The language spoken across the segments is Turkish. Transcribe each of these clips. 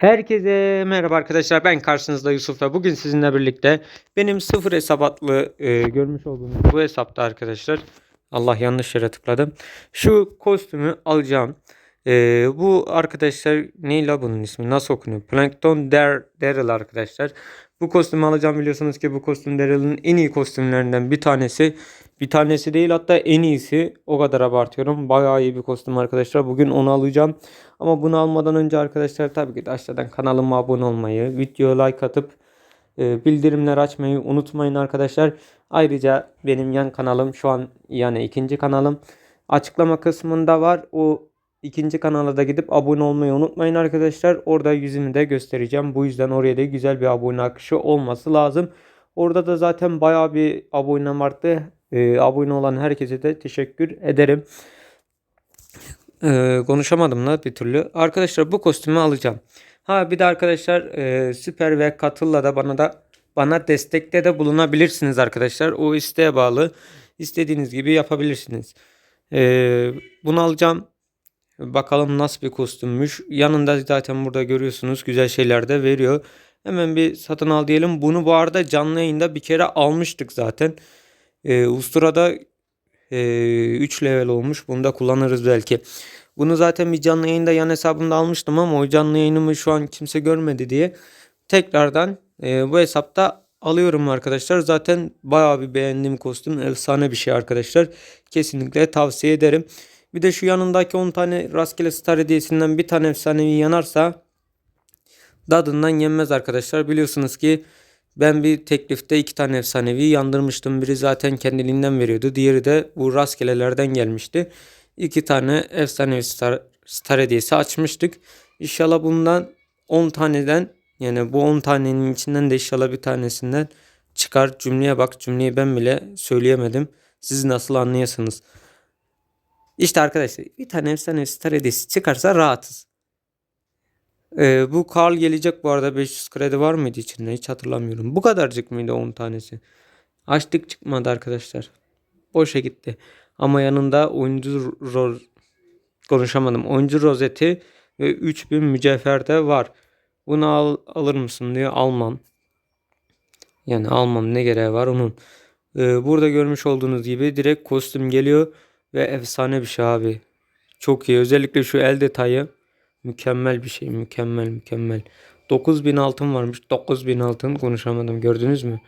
Herkese merhaba arkadaşlar. Ben karşınızda Yusuf ve bugün sizinle birlikte benim sıfır hesap e, görmüş olduğunuz bu hesapta arkadaşlar Allah yanlış yere tıkladım şu kostümü alacağım. E, bu arkadaşlar neyle bunun ismi? Nasıl okunuyor? Plankton Der Daryl arkadaşlar bu kostümü alacağım biliyorsunuz ki bu kostüm Daryl'ın en iyi kostümlerinden bir tanesi. Bir tanesi değil hatta en iyisi. O kadar abartıyorum. Bayağı iyi bir kostüm arkadaşlar. Bugün onu alacağım. Ama bunu almadan önce arkadaşlar tabii ki de aşağıdan kanalıma abone olmayı, videoya like atıp e, bildirimleri açmayı unutmayın arkadaşlar. Ayrıca benim yan kanalım şu an yani ikinci kanalım açıklama kısmında var. O ikinci kanala da gidip abone olmayı unutmayın arkadaşlar. Orada yüzümü de göstereceğim. Bu yüzden oraya da güzel bir abone akışı olması lazım. Orada da zaten bayağı bir abonem arttı. E, abone olan herkese de teşekkür ederim. Ee, konuşamadım da bir türlü. Arkadaşlar bu kostümü alacağım. Ha bir de arkadaşlar e, süper ve katılla da bana da bana destekte de bulunabilirsiniz arkadaşlar. O isteğe bağlı. İstediğiniz gibi yapabilirsiniz. Ee, bunu alacağım. Bakalım nasıl bir kostümmüş. Yanında zaten burada görüyorsunuz güzel şeyler de veriyor. Hemen bir satın al diyelim. Bunu bu arada canlı yayında bir kere almıştık zaten. Ee, Ustura'da 3 level olmuş. Bunu da kullanırız belki. Bunu zaten bir canlı yayında yan hesabımda almıştım ama o canlı yayınımı şu an kimse görmedi diye tekrardan e, bu hesapta alıyorum arkadaşlar. Zaten bayağı bir beğendiğim kostüm. Efsane bir şey arkadaşlar. Kesinlikle tavsiye ederim. Bir de şu yanındaki 10 tane rastgele star hediyesinden bir tane efsanevi yanarsa dadından yenmez arkadaşlar. Biliyorsunuz ki ben bir teklifte iki tane efsanevi yandırmıştım. Biri zaten kendiliğinden veriyordu. Diğeri de bu rastgelelerden gelmişti. İki tane efsanevi star, star hediyesi açmıştık. İnşallah bundan 10 taneden yani bu 10 tanenin içinden de inşallah bir tanesinden çıkar. Cümleye bak cümleyi ben bile söyleyemedim. Siz nasıl anlayasınız? İşte arkadaşlar bir tane efsanevi star çıkarsa rahatız. Ee, bu Karl gelecek bu arada 500 kredi var mıydı içinde hiç hatırlamıyorum. Bu kadarcık mıydı 10 tanesi? Açtık çıkmadı arkadaşlar. Boşa gitti. Ama yanında oyuncu ro konuşamadım. Oyuncu rozeti ve 3000 mücevher de var. Bunu al, alır mısın diyor. Almam. Yani almam ne gereği var onun. Ee, burada görmüş olduğunuz gibi direkt kostüm geliyor ve efsane bir şey abi. Çok iyi. Özellikle şu el detayı. Mükemmel bir şey. Mükemmel mükemmel. 9000 altın varmış. 9000 altın konuşamadım. Gördünüz mü?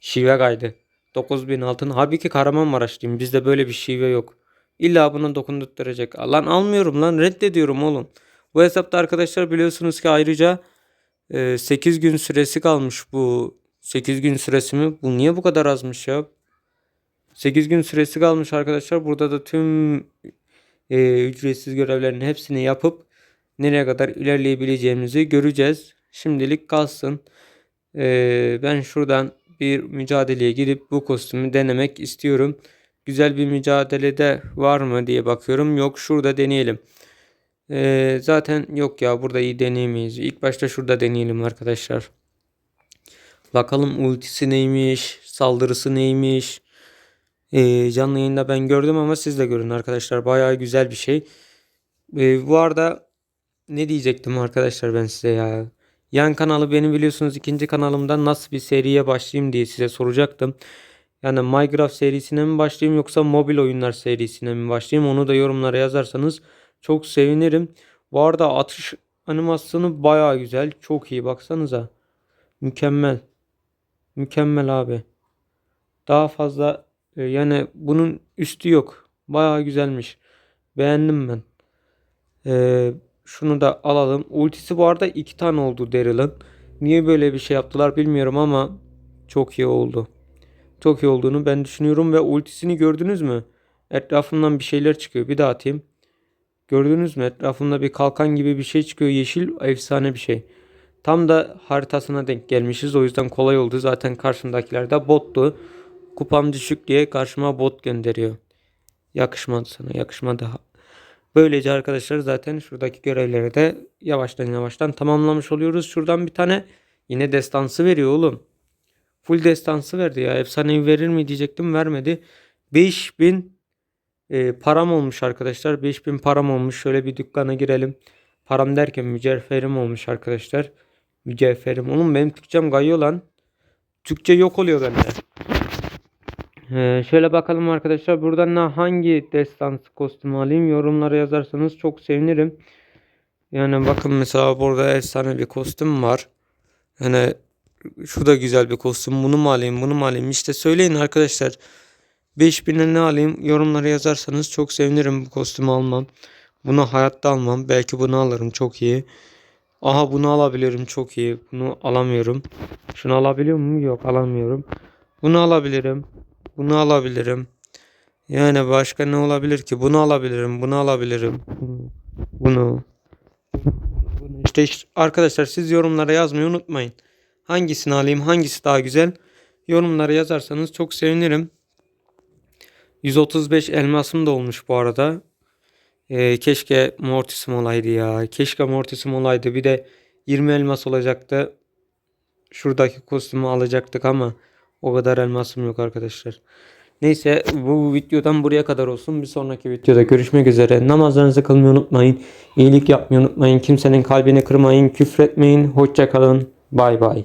Şive kaydı. 9000 altın. Halbuki Kahramanmaraşlıyım. Bizde böyle bir şive yok. İlla buna dokundurtturacak. Lan almıyorum lan. Reddediyorum oğlum. Bu hesapta arkadaşlar biliyorsunuz ki ayrıca e, 8 gün süresi kalmış bu. 8 gün süresi mi? Bu niye bu kadar azmış ya? 8 gün süresi kalmış arkadaşlar. Burada da tüm e, ücretsiz görevlerin hepsini yapıp nereye kadar ilerleyebileceğimizi göreceğiz. Şimdilik kalsın. Ee, ben şuradan bir mücadeleye gidip bu kostümü denemek istiyorum. Güzel bir mücadelede var mı diye bakıyorum. Yok şurada deneyelim. Ee, zaten yok ya burada iyi deneyemeyiz. İlk başta şurada deneyelim arkadaşlar. Bakalım ultisi neymiş, saldırısı neymiş. Ee, canlı yayında ben gördüm ama siz de görün arkadaşlar. Bayağı güzel bir şey. Ee, bu arada ne diyecektim arkadaşlar ben size ya. Yan kanalı benim biliyorsunuz ikinci kanalımdan nasıl bir seriye başlayayım diye size soracaktım. Yani Minecraft serisine mi başlayayım yoksa mobil oyunlar serisine mi başlayayım onu da yorumlara yazarsanız çok sevinirim. Bu arada atış animasyonu baya güzel. Çok iyi baksanıza. Mükemmel. Mükemmel abi. Daha fazla e, yani bunun üstü yok. Baya güzelmiş. Beğendim ben. Eee şunu da alalım. Ultisi bu arada iki tane oldu Daryl'ın. Niye böyle bir şey yaptılar bilmiyorum ama çok iyi oldu. Çok iyi olduğunu ben düşünüyorum ve ultisini gördünüz mü? Etrafından bir şeyler çıkıyor. Bir daha atayım. Gördünüz mü? Etrafında bir kalkan gibi bir şey çıkıyor. Yeşil efsane bir şey. Tam da haritasına denk gelmişiz. O yüzden kolay oldu. Zaten karşımdakiler de bottu. Kupam düşük diye karşıma bot gönderiyor. Yakışmadı sana. Yakışmadı. Böylece arkadaşlar zaten şuradaki görevleri de yavaştan yavaştan tamamlamış oluyoruz. Şuradan bir tane yine destansı veriyor oğlum. Full destansı verdi ya. Efsanevi verir mi diyecektim vermedi. 5000 e, param olmuş arkadaşlar. 5000 param olmuş. Şöyle bir dükkana girelim. Param derken mücevherim olmuş arkadaşlar. Mücevherim. Oğlum benim Türkçem kayıyor lan. Türkçe yok oluyor bende. Ee, şöyle bakalım arkadaşlar. Buradan ne hangi destansı kostümü alayım? Yorumlara yazarsanız çok sevinirim. Yani bakın mesela burada efsane bir kostüm var. Yani şu da güzel bir kostüm. Bunu mu alayım, bunu mu alayım? İşte söyleyin arkadaşlar. 5000'e ne alayım? Yorumlara yazarsanız çok sevinirim bu kostümü almam. Bunu hayatta almam. Belki bunu alırım. Çok iyi. Aha bunu alabilirim. Çok iyi. Bunu alamıyorum. Şunu alabiliyor muyum? Yok alamıyorum. Bunu alabilirim. Bunu alabilirim. Yani başka ne olabilir ki? Bunu alabilirim. Bunu alabilirim. Bunu. Bunu. İşte, işte arkadaşlar siz yorumlara yazmayı unutmayın. Hangisini alayım? Hangisi daha güzel? Yorumlara yazarsanız çok sevinirim. 135 elmasım da olmuş bu arada. Ee, keşke Mortis'im olaydı ya. Keşke Mortis'im olaydı. Bir de 20 elmas olacaktı. Şuradaki kostümü alacaktık ama o kadar elmasım yok arkadaşlar. Neyse bu videodan buraya kadar olsun. Bir sonraki videoda görüşmek üzere. Namazlarınızı kılmayı unutmayın. İyilik yapmayı unutmayın. Kimsenin kalbini kırmayın. Küfretmeyin. Hoşça kalın. Bay bay.